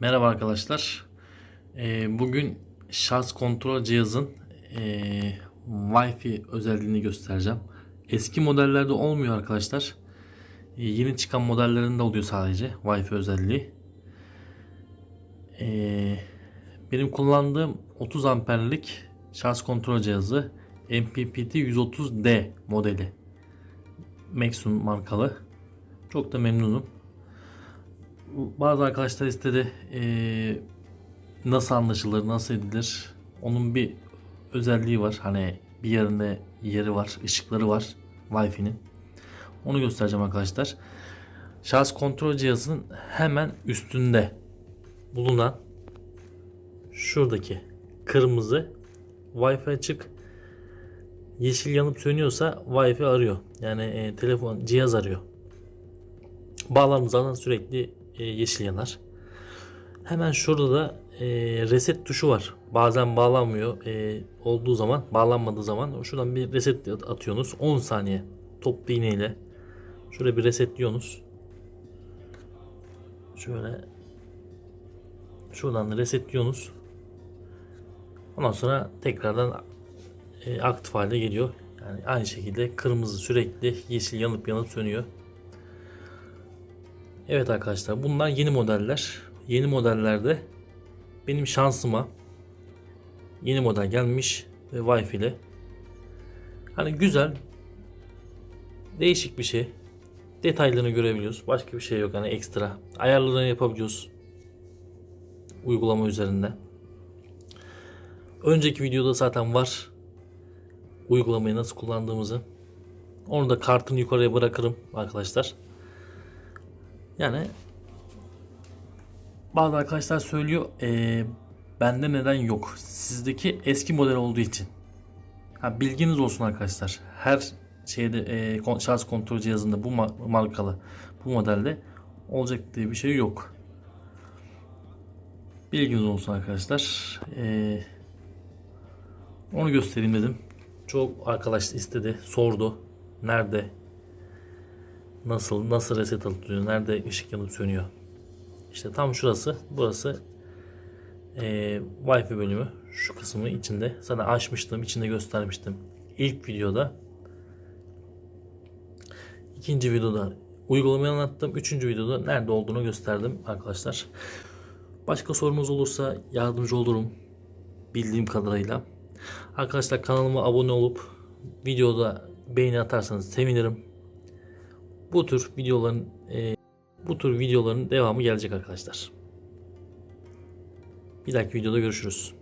Merhaba arkadaşlar. Ee, bugün şarj kontrol cihazın ee, Wi-Fi özelliğini göstereceğim. Eski modellerde olmuyor arkadaşlar. Ee, yeni çıkan modellerinde oluyor sadece Wi-Fi özelliği. Ee, benim kullandığım 30 amperlik şarj kontrol cihazı MPPT 130D modeli. Maxxum markalı. Çok da memnunum. Bazı arkadaşlar istedi eee, nasıl anlaşılır, nasıl edilir. Onun bir özelliği var. Hani bir yerinde yeri var, ışıkları var Wi-Fi'nin. Onu göstereceğim arkadaşlar. Şarj kontrol cihazının hemen üstünde bulunan şuradaki kırmızı Wi-Fi açık yeşil yanıp sönüyorsa Wi-Fi arıyor. Yani e, telefon cihaz arıyor. Bağlarımız zaten sürekli e, yeşil yanar. Hemen şurada da e, reset tuşu var. Bazen bağlanmıyor. E, olduğu zaman, bağlanmadığı zaman şuradan bir reset atıyorsunuz. 10 saniye toplu iğneyle. Şöyle bir resetliyorsunuz. Şöyle şuradan da resetliyorsunuz. Ondan sonra tekrardan e, aktif hale geliyor. Yani aynı şekilde kırmızı sürekli yeşil yanıp yanıp sönüyor. Evet arkadaşlar bunlar yeni modeller. Yeni modellerde benim şansıma yeni model gelmiş ve Wi-Fi ile. Hani güzel değişik bir şey. Detaylarını görebiliyoruz. Başka bir şey yok hani ekstra. Ayarlarını yapabiliyoruz. Uygulama üzerinde. Önceki videoda zaten var. Uygulamayı nasıl kullandığımızı. Onu da kartını yukarıya bırakırım arkadaşlar. Yani bazı arkadaşlar söylüyor eee bende neden yok? Sizdeki eski model olduğu için. Ha, bilginiz olsun arkadaşlar. Her şeyde kon- şarj kontrol cihazında bu ma- markalı bu modelde olacak diye bir şey yok. Bilginiz olsun arkadaşlar. Eee, onu göstereyim dedim. Çok arkadaş istedi, sordu. Nerede Nasıl nasıl reset atılıyor? Nerede ışık yanıp sönüyor? İşte tam şurası. Burası eee Wi-Fi bölümü. Şu kısmı içinde. Sana açmıştım. içinde göstermiştim. İlk videoda. ikinci videoda uygulamayı anlattım. Üçüncü videoda nerede olduğunu gösterdim arkadaşlar. Başka sorunuz olursa yardımcı olurum. Bildiğim kadarıyla. Arkadaşlar kanalıma abone olup videoda beğeni atarsanız sevinirim bu tür videoların e, bu tür videoların devamı gelecek arkadaşlar. Bir dahaki videoda görüşürüz.